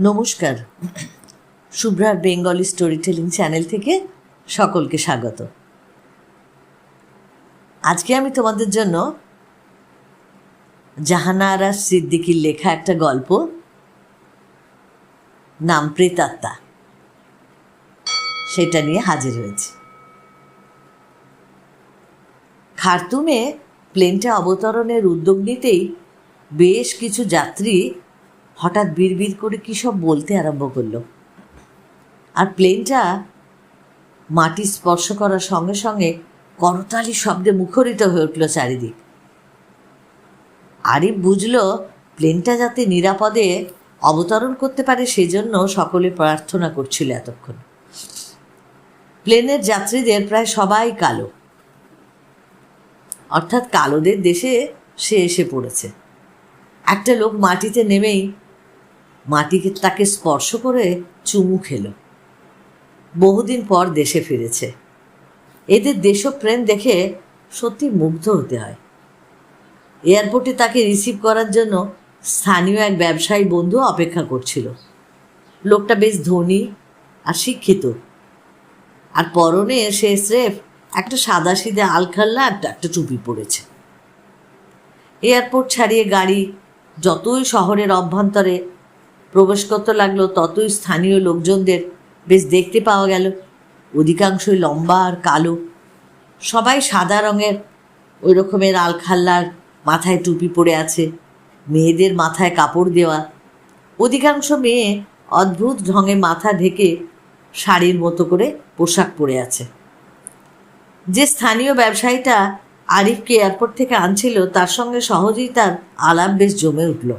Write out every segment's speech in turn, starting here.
নমস্কার। শুভ্রার Bengali story telling channel থেকে সকলকে স্বাগত। আজকে আমি তোমাদের জন্য জাহানারা সিদ্দিকির লেখা একটা গল্প, নাম প্রেতাত্মা। সেটা নিয়ে হাজির হয়েছি। খার্তুমে প্লেনটা অবতরণের উদ্যোগ নিতেই বেশ কিছু যাত্রী হঠাৎ বিড়বিড় করে কী সব বলতে আরম্ভ করল? আর প্লেনটা মাটি স্পর্শ করার সঙ্গে সঙ্গে করতালি শব্দে মুখরিত হয়ে উঠল চারিদিক। আরিফ বুঝলো প্লেনটা যাতে নিরাপদে অবতরণ করতে পারে সেজন্য সকলে প্রার্থনা করছিল এতক্ষণ। প্লেনের যাত্রীদের প্রায় সবাই কালো। অর্থাৎ কালোদের দেশে সে এসে পড়েছে। একটা লোক মাটিতে নেমেই মাটিকে তাকে স্পর্শ করে চুমু খেল। বহুদিন পর দেশে ফিরেছে। এদের দেশপ্রেম দেখে সত্যি মুগ্ধ হতে হয়। এয়ারপোর্টে তাকে রিসিভ করার জন্য স্থানীয় এক ব্যবসায়ী বন্ধু অপেক্ষা করছিল। লোকটা বেশ ধনী আর শিক্ষিত। আর পরনে সে স্রেফ একটা সাদা সিধে আলখাল্লা একটা একটা টুপি পরেছে। এয়ারপোর্ট ছাড়িয়ে গাড়ি যতই শহরের অভ্যন্তরে প্রবেশ করতে লাগল, ততই স্থানীয় লোকজনদের বেশ দেখতে পাওয়া গেল। অধিকাংশই লম্বা আর কালো। সবাই সাদা রঙের, ওই রকমের আলখাল্লার মাথায় টুপি পরে আছে। মেয়েদের মাথায় কাপড় দেওয়া। অধিকাংশ মেয়ে অদ্ভুত ঢঙে মাথা ঢেকে শাড়ির মতো করে পোশাক পরে আছে। যে স্থানীয় ব্যবসায়ীটা আরিফকে এয়ারপোর্ট থেকে আনছিল, তার সঙ্গে সহজেই তার আলাপ বেশ জমে উঠল।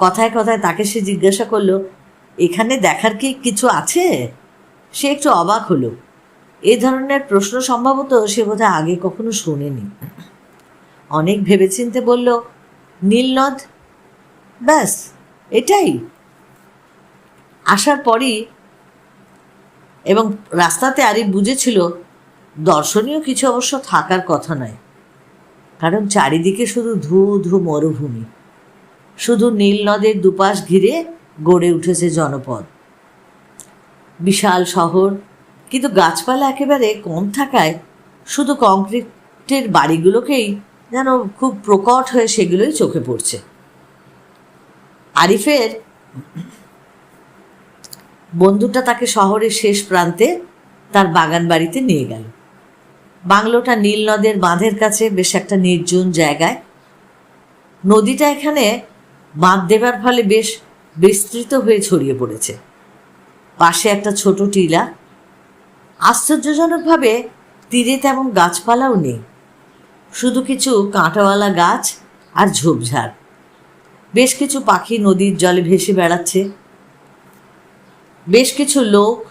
কথায় কথায় তাকে সে জিজ্ঞাসা করল, এখানে দেখার কি কিছু আছে? সে একটু অবাক হলো। এ ধরনের প্রশ্ন সম্ভবত সে বোধহয় আগে কখনো শোনেনি। অনেক ভেবেচিন্তে বলল, নীলনদ, ব্যাস, এটাই। আসার পরই এবং রাস্তাতে আরিফ বুঝেছিল, দর্শনীয় কিছু অবশ্য থাকার কথা নয়, কারণ চারিদিকে শুধু ধু ধু মরুভূমি। শুধু নীল নদের দুপাশ ঘিরে গড়ে উঠেছে জনপদ। বিশাল শহর, কিন্তু গাছপালা একেবারে কম থাকায় শুধু কংক্রিটের বাড়িগুলোকেই যেন খুব প্রকট হয়ে সেগুলোই চোখে পড়ছে। আরিফের বন্ধুটা তাকে শহরের শেষ প্রান্তে তার বাগান বাড়িতে নিয়ে গেল। বাংলোটা নীল নদের বাঁধের কাছে বেশ একটা নির্জন জায়গায়। নদীটা এখানে বাঁধ দেবার ফলে বেশ বিস্তৃত হয়ে ছড়িয়ে পড়েছে। পাশে একটা ছোট টিলা। আশ্চর্যজনকভাবে তীরে তেমন গাছপালাও নেই। শুধু কিছু কাঁটাওয়ালা গাছ আর ঝোপঝাড়। বেশ কিছু পাখি নদীর জলে ভেসে বেড়াচ্ছে। বেশ কিছু লোক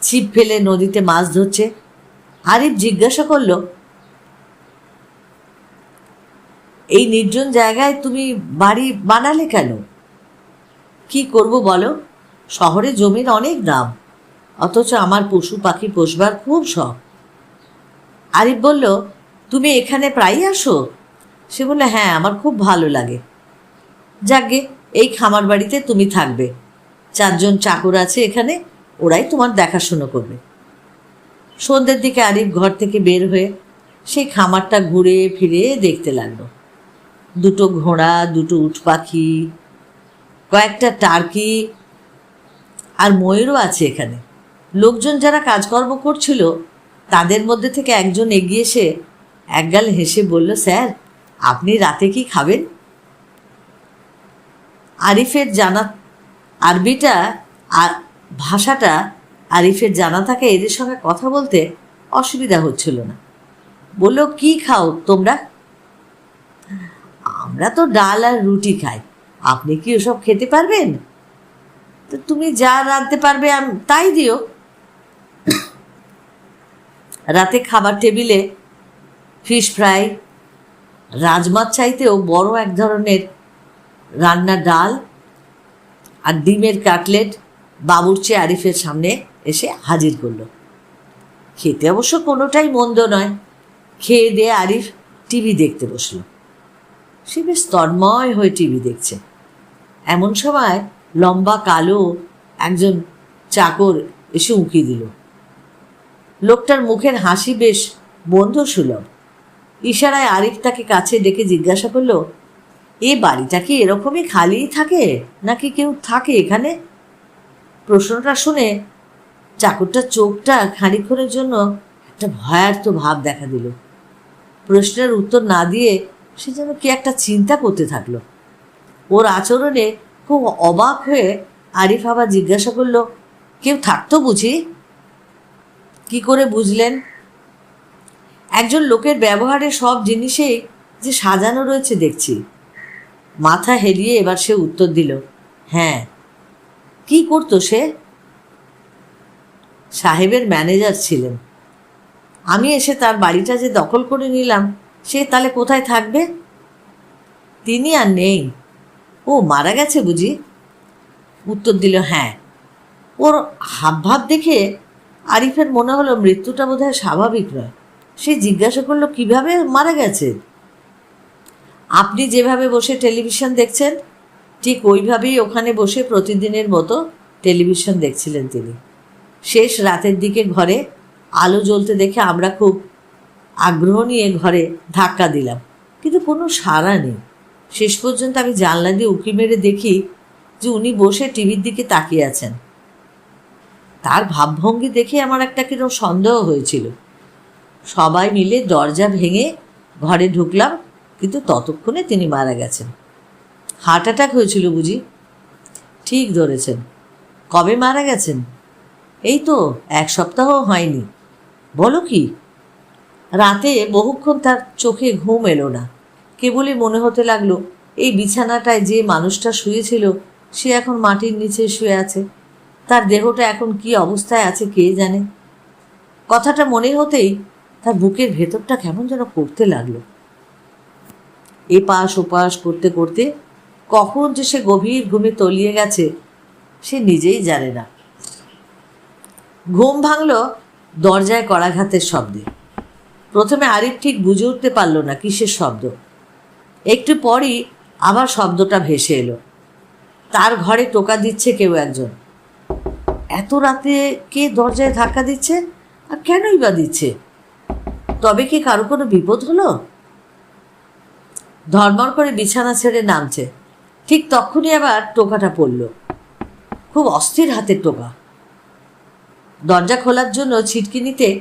ছিপ ফেলে নদীতে মাছ ধরছে। আরিফ জিজ্ঞাসা করল এই নির্জন জায়গায় তুমি বাড়ি বানালে কেন? কি করব বলো? শহরে জমির অনেক দাম। অথচ আমার পশু পাখি পোষবার খুব শখ। আরিফ বলল, তুমি এখানে প্রায়ই আসো? সে বললে হ্যাঁ আমার খুব ভালো লাগে। যাকে এই খামার বাড়িতে তুমি থাকবে। চারজন চাকর আছে এখানে, ওরাই তোমার দেখাশুনো করবে। সন্ধ্যের দিকে আরিফ ঘর থেকে বের হয়ে সেই খামারটা ঘুরে ফিরে দেখতে লাগল। দুটো ঘোড়া, দুটো উট পাখি, কয়েকটা টার্কি আর ময়ূরও আছে এখানে। লোকজন যারা কাজকর্ম করছিল, তাদের মধ্যে থেকে একজন এগিয়ে এসে একগাল হেসে বলল, স্যার, আপনি রাতে কি খাবেন? আরিফের জানা, আরবিটা, আর ভাষাটা আরিফের জানা থাকে এদের সঙ্গে কথা বলতে অসুবিধা হচ্ছিল না। বলল, কি খাও তোমরা? আমরা তো ডাল আর রুটি খাই। আপনি কি ওসব খেতে পারবেন? তো তুমি যা রাঁধতে পারবে তাই দিও। রাতে খাবার টেবিলে ফিশ ফ্রাই রাজমার চাইতেও বড় এক ধরনের রান্না ডাল আর ডিমের কাটলেট বাবুর্চি আরিফের সামনে এসে হাজির করল। খেতে অবশ্য কোনোটাই মন্দ নয়। খেয়ে দিয়ে আরিফ টিভি দেখতে বসল। সে বেশ তন্ময় হয়ে টিভি দেখছে। এমন সময় লম্বা কালো একজন চাকর এসে উঁকি দিল। লোকটার মুখের হাসি বেশ বন্ধুসুলভ। ইশারায় আরিফ তাকে কাছে ডেকে জিজ্ঞাসা করল, এ বাড়িটা কি এরকমই খালিই থাকে নাকি কেউ থাকে এখানে? প্রশ্নটা শুনে চাকরটার চোখটা খানিক্ষণের জন্য একটা ভয়ার্থ ভাব দেখা দিল। প্রশ্নের উত্তর না দিয়ে সে যেন কি একটা চিন্তা করতে থাকল। ওর আচরণে খুব অবাক হয়ে আরিফ আবার জিজ্ঞাসা করল, কেউ থাকতো বুঝি? কি করে বুঝলেন? একজন লোকের ব্যবহারে সব জিনিসেই যে সাজানো রয়েছে দেখছি। মাথা হেলিয়ে এবার সে উত্তর দিল হ্যাঁ। কি করতো সে? সাহেবের ম্যানেজার ছিলেন। আমি এসে তার বাড়িটা যে দখল করে নিলাম সে তাহলে কোথায় থাকবে? তিনি আর নেই। ও মারা গেছে বুঝি? উত্তর দিল হ্যাঁ। ওর হাবভাব দেখে আরিফের মনে হলো মৃত্যুটা বোধহয় স্বাভাবিক নয়। সে জিজ্ঞাসা করল, কীভাবে মারা গেছে? আপনি যেভাবে বসে টেলিভিশন দেখছেন, ঠিক ওইভাবেই ওখানে বসে প্রতিদিনের মতো টেলিভিশন দেখছিলেন তিনি। শেষ রাতের দিকে ঘরে আলো জ্বলতে দেখে আমরা খুব আগ্রহ নিয়ে ঘরে ধাক্কা দিলাম। কিন্তু কোনো সাড়া নেই। শেষ পর্যন্ত আমি জানলা দিয়ে উঁকি মেরে দেখি যে উনি বসে টিভির দিকে তাকিয়ে আছেন। তার ভাবভঙ্গি দেখে আমার একটা কীরকম সন্দেহ হয়েছিল। সবাই মিলে দরজা ভেঙে ঘরে ঢুকলাম, কিন্তু ততক্ষণে তিনি মারা গেছেন। হার্ট অ্যাটাক হয়েছিল বুঝি? ঠিক ধরেছেন। কবে মারা গেছেন? এই তো এক সপ্তাহ হয়নি। বলো কি? রাতে বহুক্ষণ তার চোখে ঘুম এলো না। কেবলই মনে হতে লাগল, এই বিছানাটায় যে মানুষটা শুয়েছিল, সে এখন মাটির নিচে শুয়ে আছে। তার দেহটা এখন কি অবস্থায় আছে কে জানে? কথাটা মনে হতেই তার বুকের ভেতরটা কেমন যেন করতে লাগল। এপাশ ওপাশ করতে করতে কখন যে সে গভীর ঘুমে তলিয়ে গেছে, সে নিজেই জানে না। ঘুম ভাঙল দরজায় করাঘাতের শব্দে। প্রথমে আরিফ ঠিক বুঝে উঠতে পারল না কিসের শব্দ। একটু পরই আবার শব্দটা ভেসে এলো। তার ঘরে টোকা দিচ্ছে কেউ একজন। এত রাতে কে দরজায় ধাক্কা দিচ্ছে? আর কেনই বা দিচ্ছে? তবে কি কারও কোনো বিপদ হলো? ধর্মর করে বিছানা ছেড়ে নামছে। ঠিক তখনই আবার টোকাটা পড়ল। খুব অস্থির হাতের টোকা। দরজা খোলার জন্য ছিটকি নিতে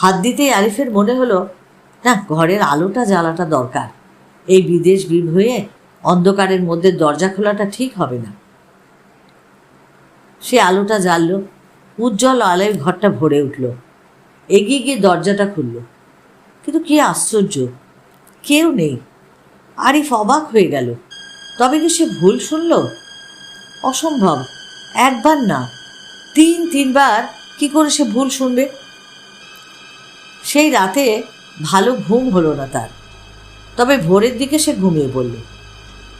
হাত দিতেই আরিফের মনে হলো, না, ঘরের আলোটা জ্বালাটা দরকার। এই বিদেশ বিভ হয়ে অন্ধকারের মধ্যে দরজা খোলাটা ঠিক হবে না। সে আলোটা জ্বালল, উজ্জ্বল আলোয় ঘরটা ভরে উঠল। এগিয়ে গিয়ে দরজাটা খুলল। কিন্তু কি আশ্চর্য, কেউ নেই। আরিফ অবাক হয়ে গেল। তবে কি সে ভুল শুনল? অসম্ভব, একবার না। তিন, তিনবার কি করে সে ভুল শুনবে? সেই রাতে ভালো ঘুম হলো না তার। তবে ভোরের দিকে সে ঘুমিয়ে পড়ল।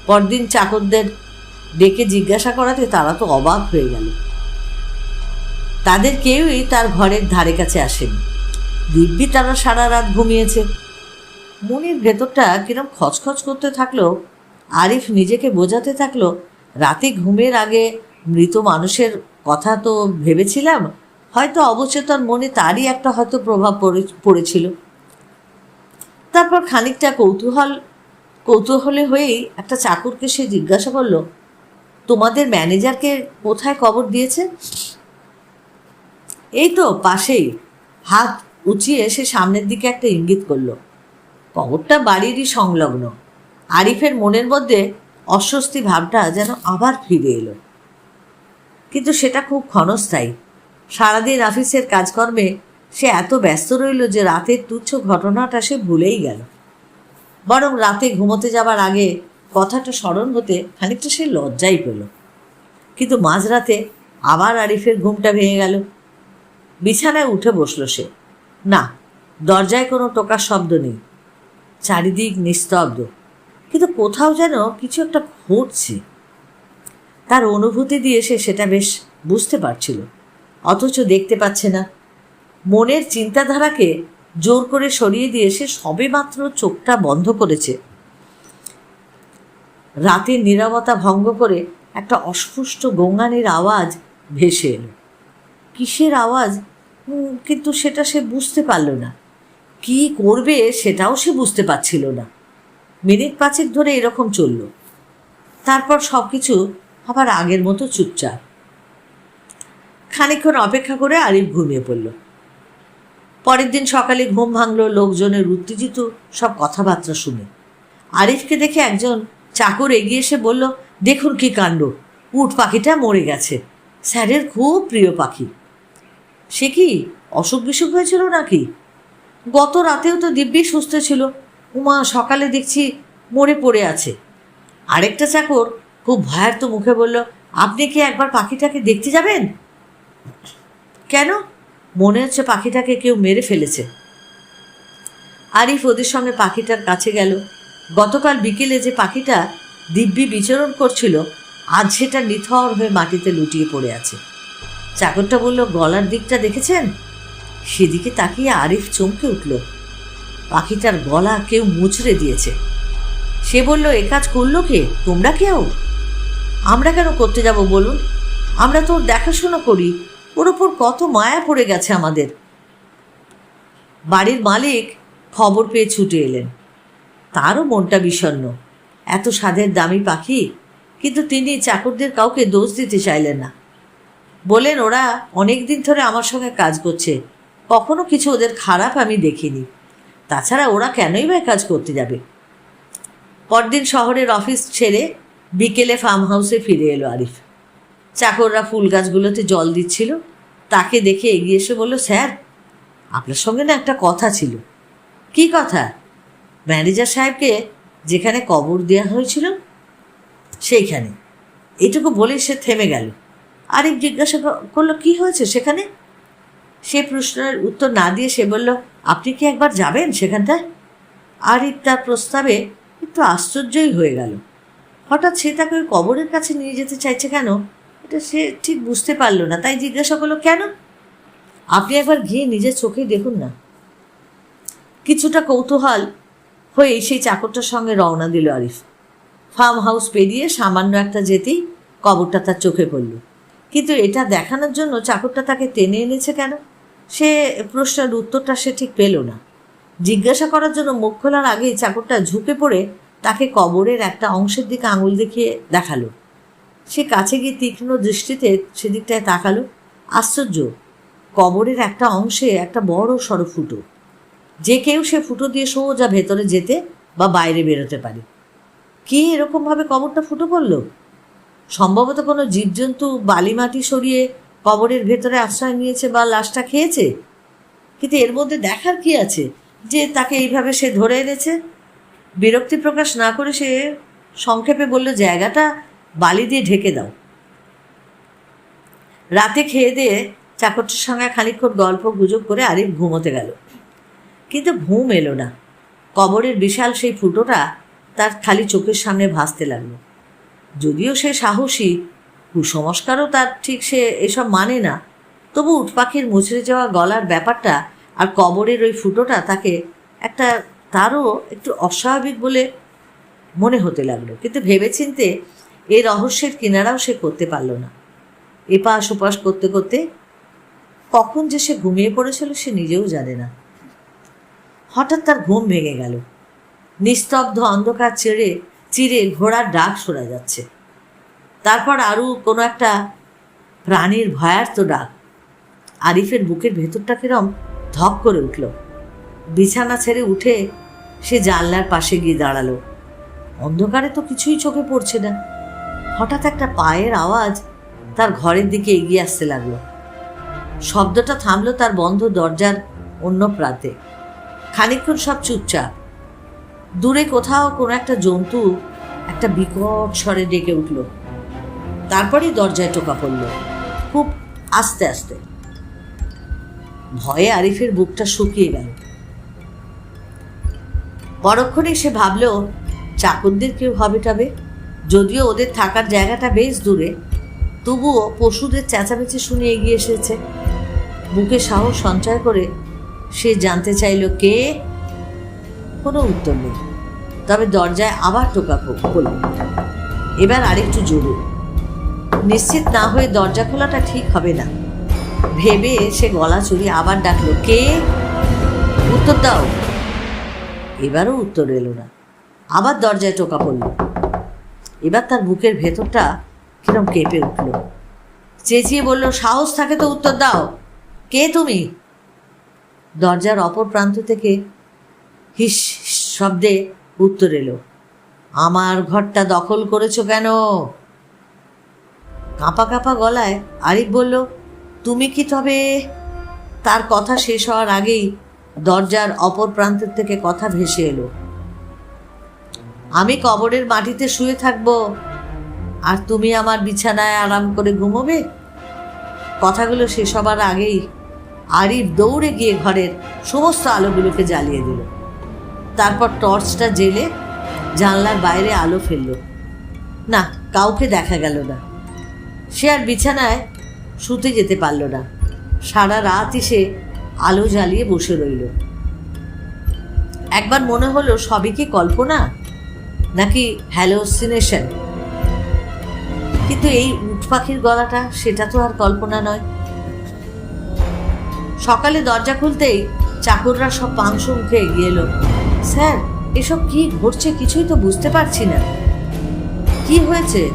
পরদিন চাকরদের ডেকে জিজ্ঞাসা করাতে তারা তো অবাক হয়ে গেল। তাদের কেউই তার ঘরের ধারে কাছে আসেনি। দিব্যি তারা সারা রাত ঘুমিয়েছে। মনের ভেতরটা কিরম খচখচ করতে থাকল, আরিফ নিজেকে বোঝাতে থাকল, রাতে ঘুমের আগে মৃত মানুষের কথা তো ভেবেছিলাম হয়তো অবচেতন মনে তারই একটা হয়তো প্রভাব পড়ে, পড়েছিল। তারপর খানিকটা কৌতূহল, কৌতূহলে হয়েই একটা চাকরকে সে জিজ্ঞাসা করল, তোমাদের ম্যানেজারকে কোথায় কবর দিয়েছে? এই তো পাশেই, হাত উঁচিয়ে সে সামনের দিকে একটা ইঙ্গিত করল, কবরটা বাড়িরই সংলগ্ন। আরিফের মনের মধ্যে অস্বস্তি ভাবটা যেন আবার ফিরে এলো। কিন্তু সেটা খুব ক্ষণস্থায়ী। সারাদিন অফিসের কাজকর্মে সে এত ব্যস্ত রইল যে রাতের তুচ্ছ ঘটনাটা সে ভুলেই গেল। বরং রাতে ঘুমোতে যাবার আগে কথাটা স্মরণ হতে খানিকটা সে লজ্জাই পেল। কিন্তু মাঝরাতে আবার আরিফের ঘুমটা ভেঙে গেল। বিছানায় উঠে বসল সে। না, দরজায় কোনো টোকার শব্দ নেই। চারিদিক নিস্তব্ধ। কিন্তু কোথাও যেন কিছু একটা ঘটছে। তার অনুভূতি দিয়ে সে সেটা বেশ বুঝতে পারছিল। অথচ দেখতে পাচ্ছে না। মনের চিন্তাধারাকে জোর করে সরিয়ে দিয়ে সে সবেমাত্র চোখটা বন্ধ করেছে। রাতের নীরবতা ভঙ্গ করে একটা অস্পষ্ট গঙ্গানির আওয়াজ ভেসে এলো। কিসের আওয়াজ? কিন্তু সেটা সে বুঝতে পারল না। কি করবে সেটাও সে বুঝতে পারছিল না। মিনিট পাঁচেক ধরে এরকম চলল। তারপর সব কিছু আবার আগের মতো চুপচাপ। খানিকক্ষণ অপেক্ষা করে আরিফ ঘুমিয়ে পড়ল। পরের দিন সকালে ঘুম ভাঙল লোকজনের উত্তেজিত সব কথাবার্তা শুনে। আরিফকে দেখে একজন চাকর এগিয়ে এসে বলল, দেখুন কি কাণ্ড, উট পাখিটা মরে গেছে। স্যারের খুব প্রিয় পাখি। সে কি অসুখ বিসুখ হয়েছিল নাকি? গত রাতেও তো দিব্যি সুস্থ ছিল। উমা, সকালে দেখছি মরে পড়ে আছে। আরেকটা চাকর খুব ভয়ার্ত মুখে বলল, আপনি কি একবার পাখিটাকে দেখতে যাবেন? কেন? মনে হচ্ছে পাখিটাকে কেউ মেরে ফেলেছে। আরিফ ওদের সঙ্গে পাখিটার কাছে গেল। গতকাল বিকেলে যে পাখিটা দিব্যি বিচরণ করছিল, আজ সেটা নিথর হয়ে মাটিতে লুটিয়ে পড়ে আছে। চাকরটা বলল, গলার দিকটা দেখেছেন? সেদিকে তাকিয়ে আরিফ চমকে উঠল। পাখিটার গলা কেউ মুচড়ে দিয়েছে। সে বলল, এ কাজ করল কে? তোমরা কেউ? আমরা কেন করতে যাব বলুন? আমরা তো দেখাশোনা করি। ওর ওপর কত মায়া পড়ে গেছে আমাদের। বাড়ির মালিক খবর পেয়ে ছুটে এলেন। তারও মনটা বিষণ্ণ। এত স্বাদের দামি পাখি, কিন্তু তিনি চাকরদের কাউকে দোষ দিতে চাইলেন না। বলেন ওরা অনেক দিন ধরে আমার সঙ্গে কাজ করছে। কখনো কিছু ওদের খারাপ আমি দেখিনি। তাছাড়া ওরা কেনই বা কাজ করতে যাবে? পরদিন শহরের অফিস ছেড়ে বিকেলে ফার্ম হাউসে ফিরে এলো আরিফ। চাকররা ফুল গাছগুলোতে জল দিচ্ছিল। তাকে দেখে এগিয়ে এসে বলল, স্যার, আপনার সঙ্গে না একটা কথা ছিল। কি কথা? ম্যানেজার সাহেবকে যেখানে কবর দেওয়া হয়েছিল, সেইখানে। এটুকু বলে সে থেমে গেল। আরিফ জিজ্ঞাসা করল, কি হয়েছে সেখানে? সে প্রশ্নের উত্তর না দিয়ে সে বলল, আপনি কি একবার যাবেন সেখানটায়? আরিফ তার প্রস্তাবে একটু আশ্চর্যই হয়ে গেল। হঠাৎ সে তাকে ওই কবরের কাছে নিয়ে যেতে চাইছে কেন? এটা সে ঠিক বুঝতে পারল না, তাই জিজ্ঞাসা করল, কেন? আপনি একবার গিয়ে নিজের চোখেই দেখুন না। কিছুটা কৌতূহল হয়ে সেই চাকরটার সঙ্গে রওনা দিল আরিফ। ফার্ম হাউস পেরিয়ে সামান্য একটা যেতেই কবরটা তার চোখে পড়ল। কিন্তু এটা দেখানোর জন্য চাকরটা তাকে টেনে এনেছে কেন? সে প্রশ্নের উত্তরটা সে ঠিক পেল না। জিজ্ঞাসা করার জন্য মুখ খোলার আগেই চাকরটা ঝুঁকে পড়ে তাকে কবরের একটা অংশের দিকে আঙুল দেখিয়ে দেখাল। সে কাছে গিয়ে তীক্ষ্ণ দৃষ্টিতে সেদিকটায় তাকালো। আশ্চর্য, কবরের একটা অংশে একটা বড় সড়ো ফুটো। যে কেউ সে ফুটো দিয়ে সোজা ভেতরে যেতে বা বাইরে বেরোতে পারে। কে এরকমভাবে কবরটা ফুটো পড়ল সম্ভবত কোনো জীবজন্তু বালি মাটি সরিয়ে কবরের ভেতরে আশ্রয় নিয়েছে বা লাশটা খেয়েছে? কিন্তু এর মধ্যে দেখার কি আছে যে তাকে এইভাবে সে ধরে এনেছে? বিরক্তি প্রকাশ না করে সে সংক্ষেপে বলল, জায়গাটা বালি দিয়ে ঢেকে দাও। রাতে খেয়ে দিয়ে চাকরটার সঙ্গে খানিকক্ষণ গল্প গুজব করে আরিফ ঘুমোতে গেল। কিন্তু ঘুম এলো না। কবরের বিশাল সেই ফুটোটা তার খালি চোখের সামনে ভাসতে লাগল। যদিও সে সাহসী, কুসংস্কারও তার ঠিক সে এসব মানে না। তবু উট পাখির মুচড়ে যাওয়া গলার ব্যাপারটা আর কবরের ওই ফুটোটা তাকে একটা তারও একটু অস্বাভাবিক বলে মনে হতে লাগল। কিন্তু ভেবেচিন্তে এই রহস্যের কিনারাও সে করতে পারল না। এপাশ ওপাশ করতে করতে কখন যে সে ঘুমিয়ে পড়েছিল সে নিজেও জানে না। হঠাৎ তার ঘুম ভেঙে গেল। নিস্তব্ধ অন্ধকার ছেড়ে চিরে ঘোড়ার ডাক শোনা যাচ্ছে। তারপর আরও কোনো একটা প্রাণীর ভয়ার্ত ডাক। আরিফের বুকের ভেতরটা কিরম ধক করে উঠল। বিছানা ছেড়ে উঠে সে জানলার পাশে গিয়ে দাঁড়াল। অন্ধকারে তো কিছুই চোখে পড়ছে না। হঠাৎ একটা পায়ের আওয়াজ তার ঘরের দিকে এগিয়ে আসতে লাগল। শব্দটা থামলো তার বন্ধ দরজার অন্য প্রান্তে। খানিকক্ষণ সব চুপচাপ। দূরে কোথাও কোনো একটা জন্তু একটা বিকট স্বরে ডেকে উঠল। তারপরেই দরজায় টোকা পড়ল, খুব আস্তে আস্তে। ভয়ে আরিফের বুকটা শুকিয়ে গেল। পরক্ষণে সে ভাবল, চাকরদের কেউ হবে টাবে? যদিও ওদের থাকার জায়গাটা বেশ দূরে, তবুও পশুদের চেঁচামেচি শুনে এগিয়ে এসেছে। বুকে সাহস সঞ্চয় করে সে জানতে চাইল কে? কোনো উত্তর নেই। তবে দরজায় আবার টোকা পড়ল এবার আরেকটু জোরে। নিশ্চিত না হয়ে দরজা খোলাটা ঠিক হবে না। ভেবে সে গলা চুরি আবার ডাকলো, কে? উত্তর দাও। এবারও উত্তর এলো না। আবার দরজায় টোকা পড়ল এবার তার বুকের ভেতরটা কিরম কেঁপে উঠল। চেঁচিয়ে বলল, সাহস থাকে তো, উত্তর দাও। কে তুমি? দরজার অপর প্রান্ত থেকে হিস শব্দে উত্তর এলো, আমার ঘরটা দখল করেছ কেন? কাঁপা কাঁপা গলায় আরিফ বলল, তুমি কি তবে? তার কথা শেষ হওয়ার আগেই দরজার অপর প্রান্তের থেকে কথা ভেসে এলো। আমি কবরের মাটিতে শুয়ে থাকব। আর তুমি আমার বিছানায় আরাম করে ঘুমোবে? কথাগুলো শেষ হবার আগেই আরিফ দৌড়ে গিয়ে ঘরের সমস্ত আলোগুলোকে জ্বালিয়ে দিল। তারপর টর্চটা জেলে জানলার বাইরে আলো ফেলল। না, কাউকে দেখা গেল না। সে আর বিছানায় শুতে যেতে পারল না। সারা রাতই সে আলো জ্বালিয়ে বসে রইল। একবার মনে হলো সবই কি কল্পনা? নাকি হ্যালোসিনেশন কিন্তু এই উট পাখির গলাটা, সেটা তো আর কল্পনা নয়। সকালে দরজা খুলতেই চাকররা সব পাংশ মুখে এগিয়ে এলো। স্যার, এসব কি ঘটছে কিছুই তো বুঝতে পারছি না। কি হয়েছে?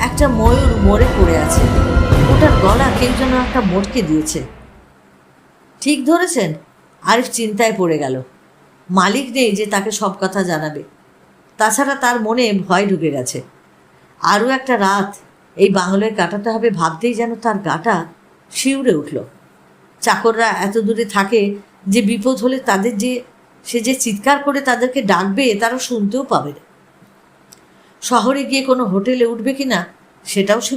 একটা ময়ূর মরে পড়ে আছে। ওটার গলা কেউ যেন একটা মোটকে দিয়েছে। ঠিক ধরেছেন, আরিফ চিন্তায় পড়ে গেল। মালিক নেই যে তাকে সব কথা জানাবে। তাছাড়া তার মনে ভয় ঢুকে গেছে। আরও একটা রাত, এই বাংলায় কাটাতে হবে ভাবতেই যেন তার গাটা শিউরে উঠল। চাকররা এত দূরে থাকে যে বিপদ হলে তাদের যে, সে যে চিৎকার করে তাদেরকে ডাকবে তারা শুনতেও পাবে শহরে গিয়ে কোনো হোটেলে উঠবে কি না সেটাও সে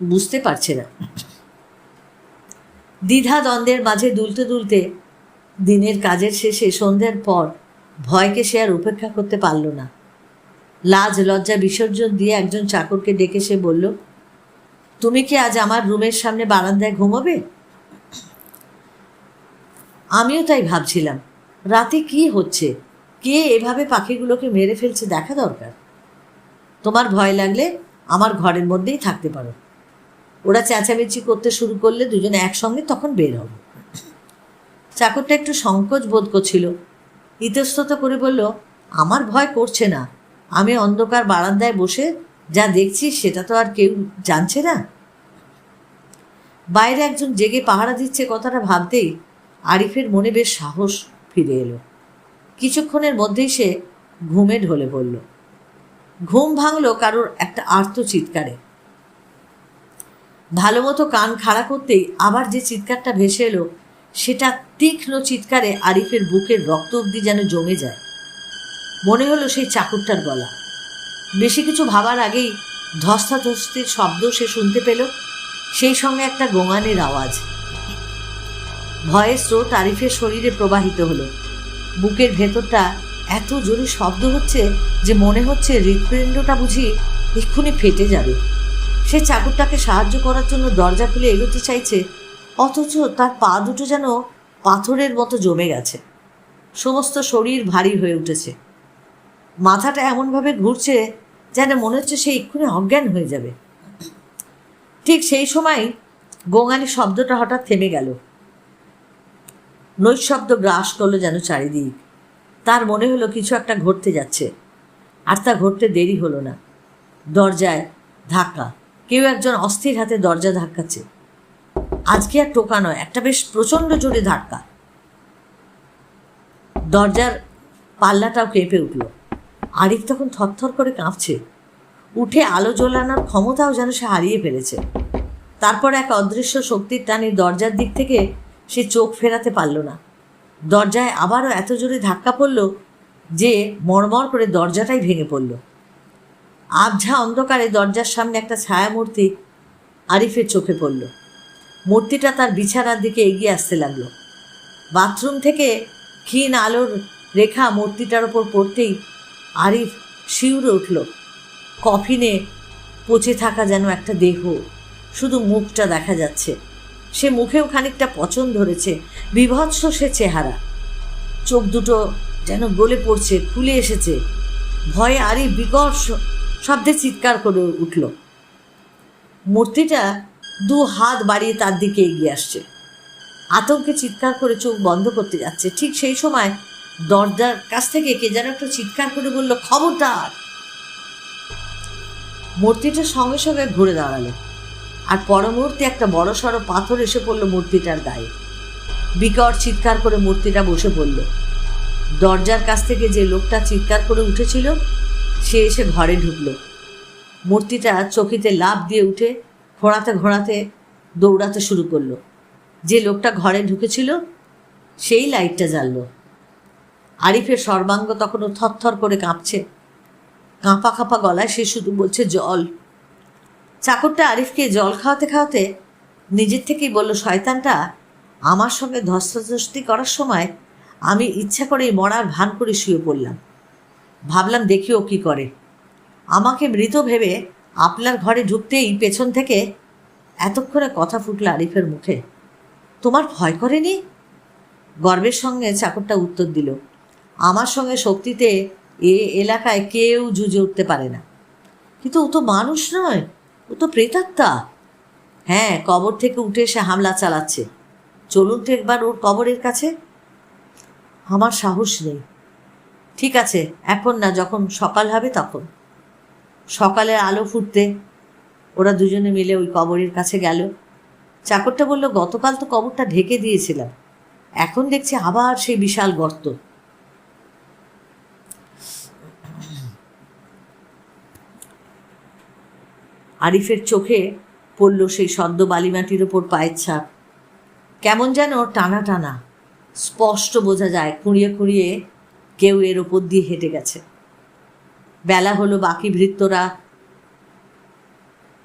বুঝতে পারছে না। দ্বিধা দ্বন্দ্বের মাঝে দুলতে দুলতে দিনের কাজের শেষে সন্ধ্যার পর ভয়কে সে আর উপেক্ষা করতে পারল না। লাজ, লজ্জা, বিসর্জন দিয়ে একজন চাকরকে ডেকে সে বলল, তুমি কি আজ আমার রুমের সামনে বারান্দায় ঘুমোবে? আমিও তাই ভাবছিলাম, রাতে কি হচ্ছে? কে এভাবে পাখিগুলোকে মেরে ফেলছে দেখা দরকার। তোমার ভয় লাগলে আমার ঘরের মধ্যেই থাকতে পারো। ওরা চেঁচামেচি করতে শুরু করলে দুজনে একসঙ্গে তখন বের হব। চাকরটা একটু সংকোচ বোধ করছিল, ইতস্তত করে বলল, আমার ভয় করছে না। আমি অন্ধকার বারান্দায় বসে যা দেখছি সেটা তো আর কেউ জানছে না। বাইরে একজন জেগে পাহারা দিচ্ছে কথাটা ভাবতেই আরিফের মনে বেশ সাহস ফিরে এলো। কিছুক্ষণের মধ্যেই সে ঘুমে ঢলে পড়ল। ঘুম ভাঙলো কারোর একটা আর্ত চিৎকারে। ভালো মতো কান খাড়া করতেই আবার যে চিৎকারটা ভেসে এলো, সেটা তীক্ষ্ণ চিৎকারে আরিফের বুকের রক্ত অব্দি যেন জমে যায়। মনে হলো সেই চাকুরটার গলা। বেশি কিছু ভাবার আগেই ধস্তাধস্তির শব্দ সে শুনতে পেল, সেই সঙ্গে একটা গোঙানির আওয়াজ। ভয়ের স্রোত আরিফের শরীরে প্রবাহিত হলো। বুকের ভেতরটা এত জোরে শব্দ হচ্ছে যে মনে হচ্ছে হৃৎপিণ্ডটা বুঝি এক্ষুনি ফেটে যাবে। সে চাকরটাকে সাহায্য করার জন্য দরজা খুলে এগোতে চাইছে, অথচ তার পা দুটো যেন পাথরের মতো জমে গেছে। সমস্ত শরীর ভারী হয়ে উঠেছে। মাথাটা এমনভাবে ঘুরছে যেন মনে হচ্ছে সে এক্ষুনি অজ্ঞান হয়ে যাবে। ঠিক সেই সময় গোঙানি শব্দটা হঠাৎ থেমে গেল। নৈশব্দ গ্রাস করল যেন চারিদিক। তার মনে হলো কিছু একটা ঘটতে যাচ্ছে। আর তা ঘটতে দেরি হলো না। দরজায় ধাক্কা। কেউ একজন অস্থির হাতে দরজা ধাক্কাচ্ছে। আজকে আর টোকা নয়, একটা বেশ প্রচণ্ড জোরে ধাক্কা। দরজার পাল্লাটাও কেঁপে উঠল। আরিফ তখন থরথর করে কাঁপছে। উঠে আলো জ্বলানোর ক্ষমতাও যেন সে হারিয়ে ফেলেছে। তারপর এক অদৃশ্য শক্তির টানে দরজার দিক থেকে সে চোখ ফেরাতে পারল না। দরজায় আবারও এত জোরে ধাক্কা পড়ল যে মরমর করে দরজাটাই ভেঙে পড়ল। আবঝা অন্ধকারে দরজার সামনে একটা ছায়ামূর্তি আরিফের চোখে পড়ল। মূর্তিটা তার বিছানার দিকে এগিয়ে আসতে লাগল। বাথরুম থেকে ক্ষীণ আলোর রেখা মূর্তিটার ওপর পড়তেই আরিফ শিউরে উঠল। কফিনে পচে থাকা যেন একটা দেহ। শুধু মুখটা দেখা যাচ্ছে। সে মুখেও খানিকটা পচন ধরেছে। বিভৎস সে চেহারা। চোখ দুটো যেন গলে পড়ছে খুলে এসেছে। ভয়ে আরিফ বিকট শব্দে চিৎকার করে উঠল। মূর্তিটা দু হাত বাড়িয়ে তার দিকে এগিয়ে আসছে। আতঙ্কে চিৎকার করে চোখ বন্ধ করতে যাচ্ছে। ঠিক সেই সময় দরজার কাছ থেকে কে যেন একটা চিৎকার করে বলল, খবরদার! মূর্তিটা সঙ্গে সঙ্গে ঘুরে দাঁড়াল। আর পর মুহূর্তে একটা বড় সড়ো পাথর এসে পড়ল মূর্তিটার গায়ে। বিকট চিৎকার করে মূর্তিটা বসে পড়ল। দরজার কাছ থেকে যে লোকটা চিৎকার করে উঠেছিল, সে এসে ঘরে ঢুকলো। মূর্তিটা চকিতে লাভ দিয়ে উঠে ঘোড়াতে ঘোড়াতে দৌড়াতে শুরু করল। যে লোকটা ঘরে ঢুকেছিল, সেই লাইটটা জ্বাললো। আরিফের সর্বাঙ্গ তখনও থরথর করে কাঁপছে। কাঁপা কাঁপা গলায় সে শুধু বলছে, জল। চাকরটা আরিফকে জল খাওয়াতে খাওয়াতে নিজের থেকেই বলল, শয়তানটা, আমার সঙ্গে ধস্তাধস্তি করার সময় আমি ইচ্ছা করেই মরার ভান করে শুয়ে পড়লাম। ভাবলাম দেখি ও কী করে। আমাকে মৃত ভেবে আপনার ঘরে ঢুকতেই পেছন থেকে এতক্ষণে কথা ফুটল আরিফের মুখে। তোমার ভয় করেনি? গর্বের সঙ্গে চাকরটা উত্তর দিল আমার সঙ্গে শক্তিতে এ এলাকায় কেউ জুজে উঠতে পারে না। কিন্তু ও তো মানুষ নয়, ও তো প্রেতাত্মা। হ্যাঁ কবর থেকে উঠে এসে হামলা চালাচ্ছে। চলুন তো একবার ওর কবরের কাছে। আমার সাহস নেই। ঠিক আছে, এখন না, যখন সকাল হবে তখন। সকালের আলো ফুটতে ওরা দুজনে মিলে ওই কবরের কাছে গেল। চাকরটা বলল, গতকাল তো কবরটা ঢেকে দিয়েছিলাম। এখন দেখছি আবার সেই বিশাল গর্ত। আরিফের চোখে পড়ল সেই সদ্য বালিমাটির ওপর পায়ের ছাপ। কেমন যেন টানা টানা, স্পষ্ট বোঝা যায় কুঁড়িয়ে কুঁড়িয়ে কেউ এর ওপর দিয়ে হেঁটে গেছে। বেলা হলো, বাকি ভৃত্যরা,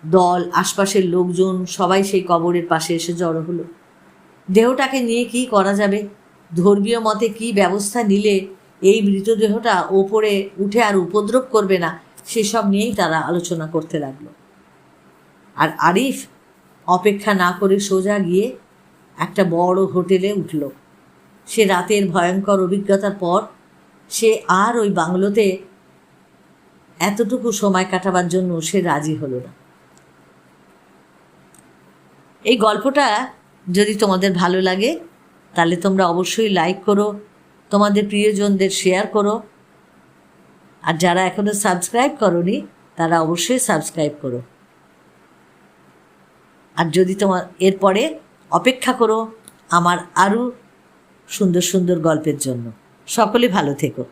দল, আশপাশের লোকজন, সবাই সেই কবরের পাশে এসে জড়ো হলো। দেহটাকে নিয়ে কি করা যাবে? ধর্মীয় মতে কি ব্যবস্থা নিলে এই মৃতদেহটা ওপরে উঠে আর উপদ্রব করবে না? সেসব নিয়েই তারা আলোচনা করতে লাগল। আর আরিফ অপেক্ষা না করে সোজা গিয়ে একটা বড় হোটেলে উঠল। সে রাতের ভয়ঙ্কর অভিজ্ঞতার পর সে আর ওই বাংলোতে এতটুকু সময় কাটাবার জন্য সে রাজি হলো না। এই গল্পটা যদি তোমাদের ভালো লাগে, তাহলে তোমরা অবশ্যই লাইক করো, তোমাদের প্রিয়জনদের শেয়ার করো। আর যারা এখনও সাবস্ক্রাইব করনি, তারা অবশ্যই সাবস্ক্রাইব করো। আর যদি তোমার, এরপরে অপেক্ষা করো আমার আরও সুন্দর সুন্দর গল্পের জন্য। সকলে ভালো থেকো।